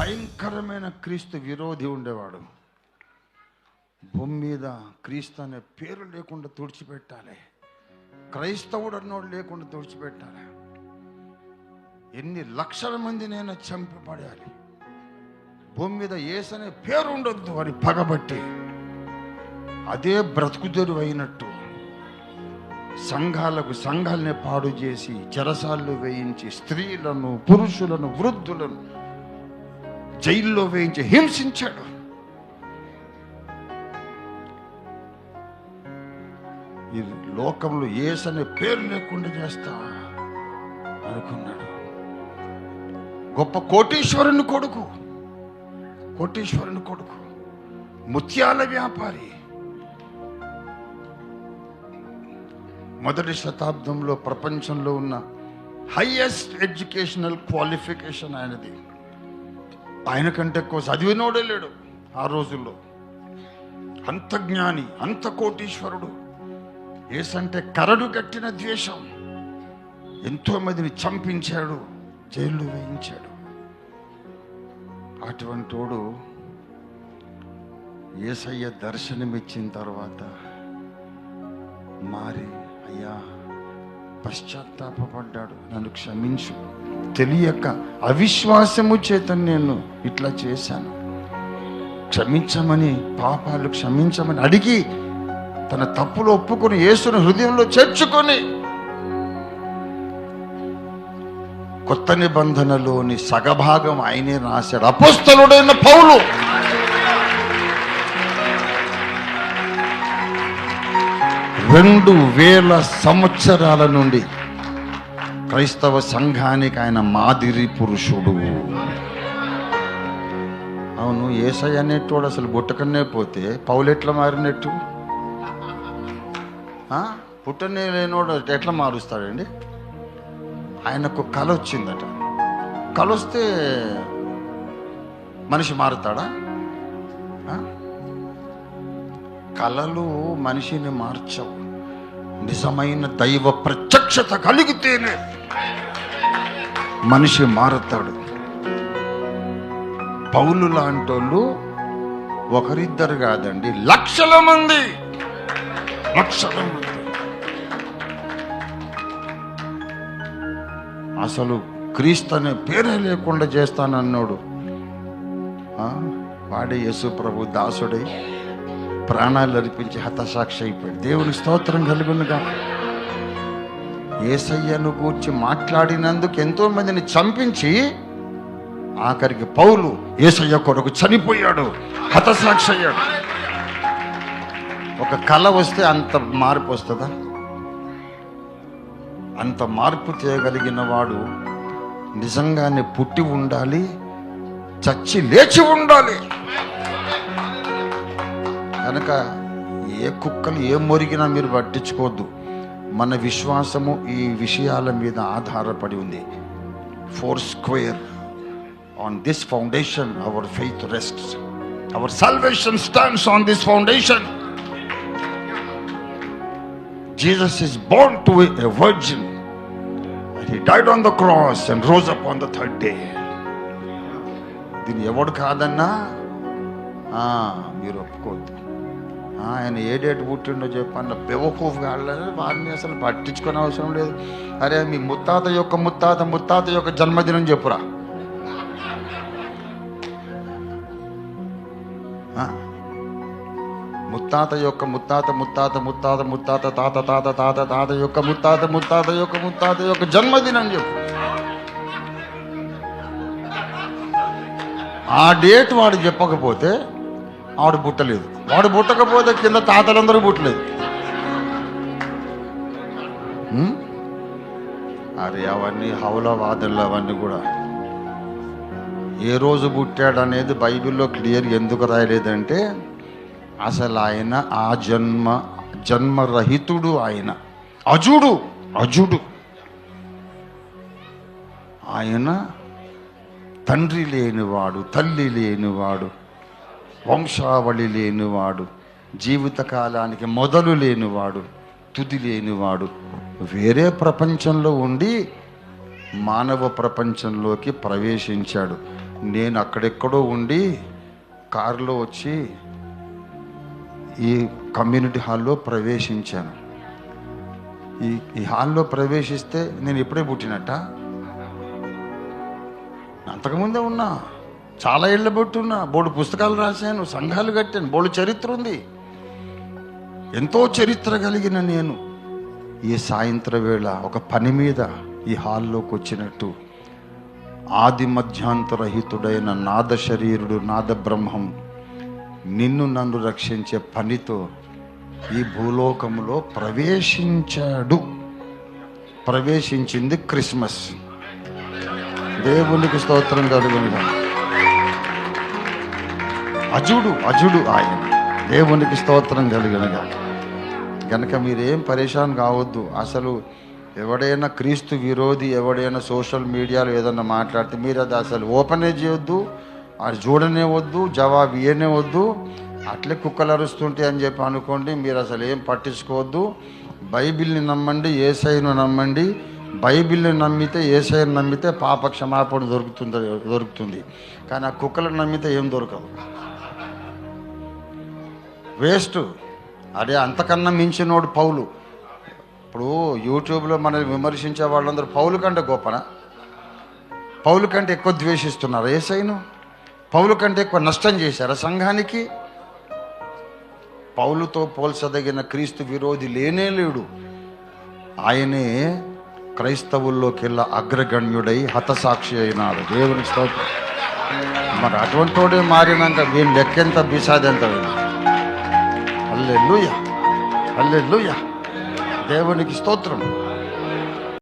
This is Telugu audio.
భయంకరమైన క్రీస్తు విరోధి ఉండేవాడు. భూమి మీద క్రీస్తు అనే పేరు లేకుండా తుడిచిపెట్టాలి. క్రైస్తవుడు అన్నోడు లేకుండా తుడిచిపెట్టాలి. ఎన్ని లక్షల మందినైనా చంపి చంపబడాలి. భూమి మీద ఏసనే పేరు ఉండొద్దు అని పగబట్టి అదే బ్రతుకుదెరువు అయినట్టు సంఘాలకు సంఘాలనే పాడు చేసి చెరసాళ్ళు వేయించి స్త్రీలను పురుషులను వృద్ధులను జైల్లో వేయించి హింసించాడు. ఈ లోకంలో ఏసనే పేరు లేకుండా చేస్తా అనుకున్నాడు. గొప్ప కోటీశ్వరుని కొడుకు కోటీశ్వరుని కొడుకు ముత్యాల వ్యాపారి. మొదటి శతాబ్దంలో ప్రపంచంలో ఉన్న హైయెస్ట్ ఎడ్యుకేషనల్ క్వాలిఫికేషన్ ఆయనది. ఆయన కంటే ఎక్కువ చదివినోడే లేడు ఆ రోజుల్లో. అంత జ్ఞాని అంత కోటీశ్వరుడు ఏసంటే కరడు కట్టిన ద్వేషం. ఎంతోమందిని చంపించాడు జైల్లో వేయించాడు. అటువంటి వాడు ఏసయ్య దర్శనమిచ్చిన తర్వాత మారి అయ్యా పశ్చాత్తాపడ్డాడు నన్ను క్షమించు. తెలియక అవిశ్వాసము చేత నేను ఇట్లా చేశాను. క్షమించమని పాపాలు క్షమించమని అడిగి తన తప్పులు ఒప్పుకొని యేసుని హృదయంలో చేర్చుకొని కొత్త నిబంధనలోని సగభాగం ఆయనే రాశాడు. అపుస్తలుడైన పౌలు. రెండు వేల సంవత్సరాల నుండి క్రైస్తవ సంఘానికి ఆయన మాదిరి పురుషుడు. అవును ఏసై అనేటోడు అసలు బుట్టకనే పోతే పౌలెట్లా మారినట్టు? పుట్టనే లేనోడు ఎట్లా మారుస్తాడండి? ఆయనకు కళ వచ్చిందట. కళ వస్తే మనిషి మారుతాడా? కళలు మనిషిని మార్చవు. నిజమైన దైవ ప్రత్యక్షత కలిగితేనే మనిషి మారుతాడు. పౌలు లాంటోళ్ళు ఒకరిద్దరు కాదండి లక్షల మంది. లక్షల మంది. అసలు క్రీస్తు అనే పేరే లేకుండా చేస్తానన్నాడు. వాడే యేసు ప్రభు దాసుడై ప్రాణాలు అర్పించి హతసాక్షి అయిపోయాడు. దేవుని స్తోత్రం కలుగునుగా. ఏసయ్యను గూర్చి మాట్లాడినందుకు ఎంతో మందిని చంపించి ఆఖరికి పౌలు ఏసయ్య కొరకు చనిపోయాడు హతసాక్షి అయ్యాడు. ఒక కళ వస్తే అంత మార్పు వస్తుందా? అంత మార్పు చేయగలిగిన వాడు నిజంగానే పుట్టి ఉండాలి చచ్చి లేచి ఉండాలి. కనుక ఏ కుక్కలు ఏ మొరిగినా మీరు పట్టించుకోవద్దు. మన విశ్వాసము ఈ విషయాల మీద ఆధారపడి ఉంది. Four square on this foundation our faith rest our salvation stands on this foundation Jesus is born to a virgin he died on the cross and rose up on the third day దీన్ని ఎవడు కాదన్నా? ఆ, మీరు ఒప్పుకోవద్దు. ఆయన ఏ డేట్ పుట్టిండో చెప్పన్న బెవకూఫ్ కాళ్ళని వారిని అసలు పట్టించుకునే అవసరం లేదు. అరే మీ ముత్తాత యొక్క ముత్తాత ముత్తాత యొక్క జన్మదినం చెప్పురా. ముత్తాత యొక్క ముత్తాత ముత్తాత ముత్తాత ముత్తాత తాత తాత తాత తాత యొక్క ముత్తాత ముత్తాత యొక్క ముత్తాత యొక్క జన్మదినం చెప్పు. ఆ డేట్ వాడు చెప్పకపోతే ఆవిడ పుట్టలేదు. వాడు పుట్టకపోతే కింద తాతలందరూ పుట్టలేదు. అరే అవన్నీ హౌల హౌలవాదులు అవన్నీ కూడా. ఏ రోజు పుట్టాడు అనేది బైబిల్లో క్లియర్ ఎందుకు రాయలేదంటే అసలు ఆయన ఆ జన్మ జన్మరహితుడు ఆయన. అజుడు అజుడు. ఆయన తండ్రి లేనివాడు తల్లి లేనివాడు. వంశావళి లేనివాడు జీవితకాలానికి మొదలు లేనివాడు తుది లేనివాడు వేరే ప్రపంచంలో ఉండి మానవ ప్రపంచంలోకి ప్రవేశించాడు. నేను అక్కడెక్కడో ఉండి కారులో వచ్చి ఈ కమ్యూనిటీ హాల్లో ప్రవేశించాను. ఈ ఈ హాల్లో ప్రవేశిస్తే నేను ఎప్పుడే పుట్టినట్ట? అంతకుముందే ఉన్నా. చాలా ఏళ్ళ పెట్టున్నా బోడు పుస్తకాలు రాశాను సంఘాలు కట్టాను బోడు చరిత్ర ఉంది. ఎంతో చరిత్ర కలిగిన నేను ఈ సాయంత్ర వేళ ఒక పని మీద ఈ హాల్లోకి వచ్చినట్టు ఆది మధ్యాంతరహితుడైన నాద శరీరుడు నాద బ్రహ్మం నిన్ను నన్ను రక్షించే పనితో ఈ భూలోకములో ప్రవేశించాడు. ప్రవేశించింది క్రిస్మస్. దేవునికి స్తోత్రం కలుగునుగా అజుడు అజుడు ఆయన. దేవునికి స్తోత్రం కలిగినగా. కనుక మీరేం పరేషాన్ కావద్దు. అసలు ఎవడైనా క్రీస్తు విరోధి ఎవడైనా సోషల్ మీడియాలో ఏదన్నా మాట్లాడితే మీరు అది అసలు ఓపెనే చేయొద్దు అది చూడనే వద్దు జవాబు ఇయ్యనే వద్దు. అట్లే కుక్కలు అరుస్తుంటే అని చెప్పి అనుకోండి మీరు అసలు ఏం పట్టించుకోవద్దు. బైబిల్ని నమ్మండి ఏసైను నమ్మండి. బైబిల్ని నమ్మితే ఏసైను నమ్మితే పాప క్షమాపణ దొరుకుతుంది దొరుకుతుంది. కానీ ఆ కుక్కలను నమ్మితే ఏం దొరకదు వేస్ట్. అదే అంతకన్నా మించినోడు పౌలు. ఇప్పుడు యూట్యూబ్లో మనల్ని విమర్శించే వాళ్ళందరూ పౌలు కంటే గొప్పనా? పౌలు కంటే ఎక్కువ ద్వేషిస్తున్నారు ఏసైను? పౌలు కంటే ఎక్కువ నష్టం చేశారు సంఘానికి? పౌలుతో పోల్చదగిన క్రీస్తు విరోధి లేనే లేడు. ఆయనే క్రైస్తవుల్లోకెల్లా అగ్రగణ్యుడై హతసాక్షి అయినాడు. దేవుని స్తోత్రం. మరి అటువంటివాడే మారినాక వీళ్ళు లెక్కెంత బిసాదెంత అల్లెల్లుయ అల్లెల్లుయ దేవునికి స్తోత్రం